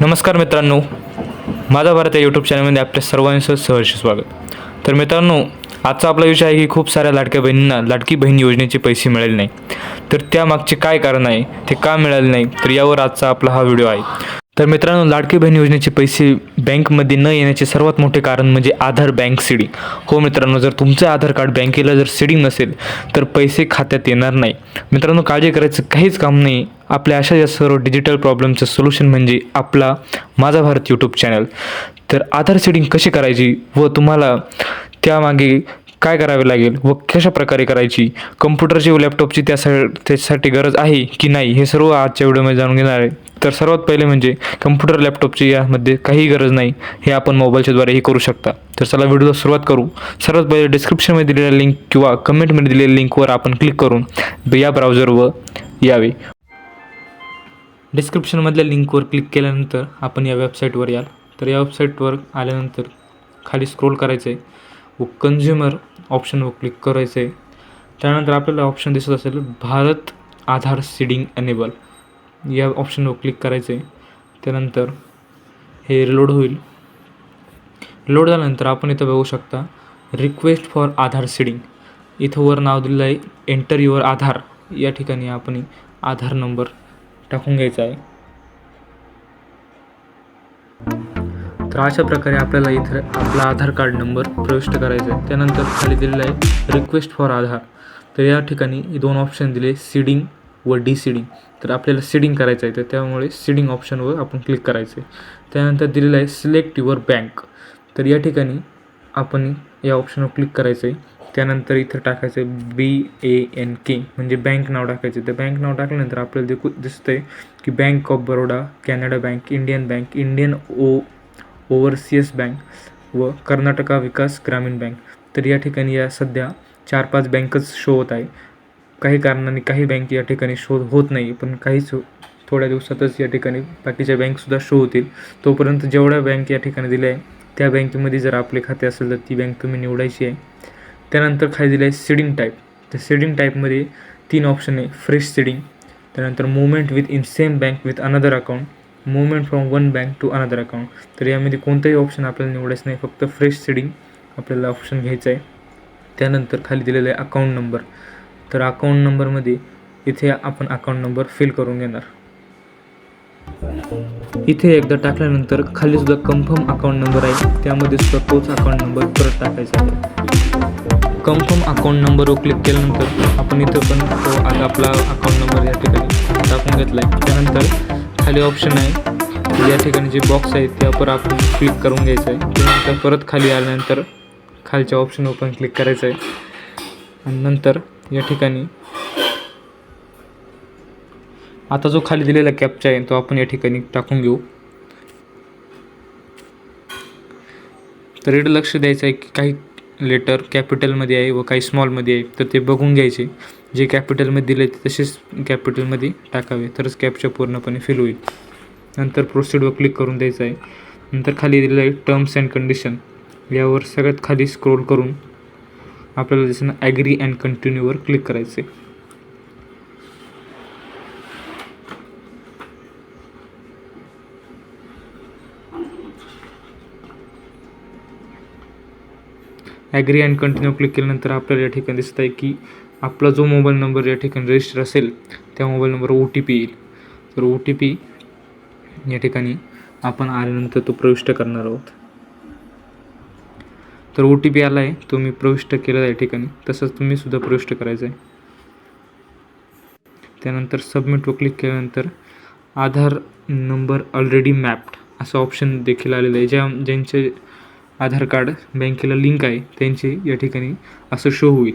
नमस्कार मित्रांनो. माझा भारत या यूट्यूब चॅनलमध्ये आपल्या सर्वांचं सहर्ष स्वागत. तर मित्रांनो आजचा आपला विषय आहे की खूप साऱ्या लाडक्या बहिणींना लाडकी बहीण योजनेचे पैसे मिळाले नाही. तर त्यामागचे काय कारण आहे? ते का मिळाले नाही? तर यावर आजचा आपला हा व्हिडिओ आहे. तर मित्रांनो लाडकी बहीण योजनेचे पैसे बँकमध्ये न येण्याचे सर्वात मोठे कारण म्हणजे आधार बँक सिडिंग. हो मित्रांनो जर तुमचं आधार कार्ड बँकेला जर सिडिंग नसेल तर पैसे खात्यात येणार नाही. मित्रांनो काळजी करायचं काहीच काम नाही. आपल्या अशा या सर्व डिजिटल प्रॉब्लेमचं सोल्युशन म्हणजे आपला माझा भारत यूट्यूब चॅनल तर आधार सीडिंग कशी करायची व तुम्हाला त्यामागे काय करावे लागेल व कशा प्रकारे करायची कम्प्युटरची व लॅपटॉपची त्यासा त्यासाठी गरज आहे की नाही हे सर्व आजच्या व्हिडिओमध्ये जाणून घेणार आहे. तर सर्वात पहिले म्हणजे कम्प्युटर लॅपटॉपची यामध्ये काही गरज नाही हे आपण मोबाईलच्याद्वारेही करू शकता. तर चला व्हिडिओला सुरुवात करू. सर्वात पहिले डिस्क्रिप्शनमध्ये दिलेल्या लिंक किंवा कमेंटमध्ये दिलेल्या लिंकवर आपण क्लिक करून या ब्राउझरवर यावे. डिस्क्रिप्शनमधल्या लिंकवर क्लिक केल्यानंतर आपण या वेबसाईटवर याल. तर या वेबसाईटवर आल्यानंतर खाली स्क्रोल करायचं आहे व कन्झ्युमर ऑप्शनवर क्लिक करायचं आहे त्यानंतर आपल्याला ऑप्शन दिसत असेल भारत आधार सीडिंग एनेबल या ऑप्शनवर क्लिक करायचं आहे त्यानंतर हे रिलोड होईल. लोड झाल्यानंतर आपण इथं बघू शकता रिक्वेस्ट फॉर आधार सीडिंग इथं वर नाव दिलेलं आहे एंटर युअर आधार. या ठिकाणी आपण आधार नंबर टाकून घ्यायचा आहे. तर अशा प्रकारे आपल्याला इथं आपला आधार कार्ड नंबर प्रविष्ट करायचा आहे. त्यानंतर खाली दिलेला आहे रिक्वेस्ट फॉर आधार तर या ठिकाणी दोन ऑप्शन दिले सीडिंग व डी सीडिंग तर आपल्याला सीडिंग करायचं आहे. तर त्यामुळे सीडिंग ऑप्शनवर आपण क्लिक करायचं आहे. त्यानंतर दिलेलं आहे सिलेक्ट युअर बँक तर या ठिकाणी आपण या ऑप्शनवर क्लिक करायचं आहे. त्यानंतर इथं टाकायचं आहे बी ए एन के म्हणजे बँक नाव टाकायचं. तर बँक नाव टाकल्यानंतर आपल्याला देखू दिसतं आहे की bank of Baroda Canada bank Indian bank Indian O overseas bank व कर्नाटका विकास ग्रामीण बँक तर या ठिकाणी या सध्या चार पाच बँकच शो होत आहे. काही कारणाने काही बँक या ठिकाणी शो होत नाही पण काहीच हो- थोड्या दिवसातच या ठिकाणी बाकीच्या बँकसुद्धा शो होतील. तोपर्यंत जेवढ्या बँक या ठिकाणी दिल्या आहे त्या बँकेमध्ये जर आपले खाते असेल तर ती बँक तुम्ही निवडायची आहे. त्यानंतर खाली दिलं आहे सीडिंग टाईप तर सीडिंग टाईपमध्ये तीन ऑप्शन आहे. फ्रेश सीडिंग त्यानंतर movement within same bank with another account movement from one bank to another account तर यामध्ये कोणतंही ऑप्शन आपल्याला निवडायचं नाही. फक्त फ्रेश सीडिंग आपल्याला ऑप्शन घ्यायचं आहे. त्यानंतर खाली दिलेलं आहे अकाउंट नंबर तर अकाउंट नंबरमध्ये इथे आपण अकाउंट नंबर फिल करून घेणार. इथे एकदा टाकल्यानंतर खाली सुद्धा कन्फर्म अकाउंट नंबर आहे. त्यामध्ये सुद्धा तोच अकाउंट नंबर परत टाकायचा आहे. कन्फर्म अकाउंट नंबरवर क्लिक केल्यानंतर आपण इथं पण तो आता आपला अकाउंट नंबर या ठिकाणी. टाकून घेतला आहे त्यानंतर खाली ऑप्शन आहे. या ठिकाणी जे बॉक्स आहे त्यावर आपण क्लिक करून घ्यायचं आहे. त्यानंतर परत खाली आल्यानंतर खालच्या ऑप्शनवर पण क्लिक करायचं आहे. आणि नंतर या ठिकाणी आता जो खाली दिलेला कॅपचा आहे तो आपण या ठिकाणी टाकून घेऊ. तर एवढं लक्ष द्यायचं आहे की काही लेटर कॅपिटलमध्ये आहे व काही स्मॉलमध्ये आहे तर ते बघून घ्यायचे. जे कॅपिटलमध्ये दिले ते तसेच कॅपिटलमध्ये टाकावे. तरच कॅपचा पूर्णपणे फिल होईल. नंतर प्रोसिडवर क्लिक करून द्यायचं आहे. नंतर खाली दिलेलं आहे टर्म्स अँड कंडिशन यावर सगळ्यात खाली स्क्रोल करून आपल्याला जसं ॲग्री अँड कंटिन्यूवर क्लिक करायचं आहे ॲग्री अँड कंटिन्यू क्लिक केल्यानंतर आपल्याला या ठिकाणी दिसत आहे की आपला जो मोबाईल नंबर या ठिकाणी रजिस्टर असेल त्या मोबाईल नंबरवर ओ टी पी येईल. तर ओ टी पी या ठिकाणी आपण आल्यानंतर तो प्रविष्ट करणार आहोत. तर ओ टी पी आला आहे तो मी प्रविष्ट केला आहे या ठिकाणी. तसंच तुम्ही सुद्धा प्रविष्ट करायचं आहे त्यानंतर सबमिटवर क्लिक केल्यानंतर आधार नंबर ऑलरेडी मॅप्ड असं ऑप्शन देखील आलेलं आहे. ज्या ज्यांचे आधार कार्ड बँकेला लिंक आहे त्यांचे या ठिकाणी असं शो होईल.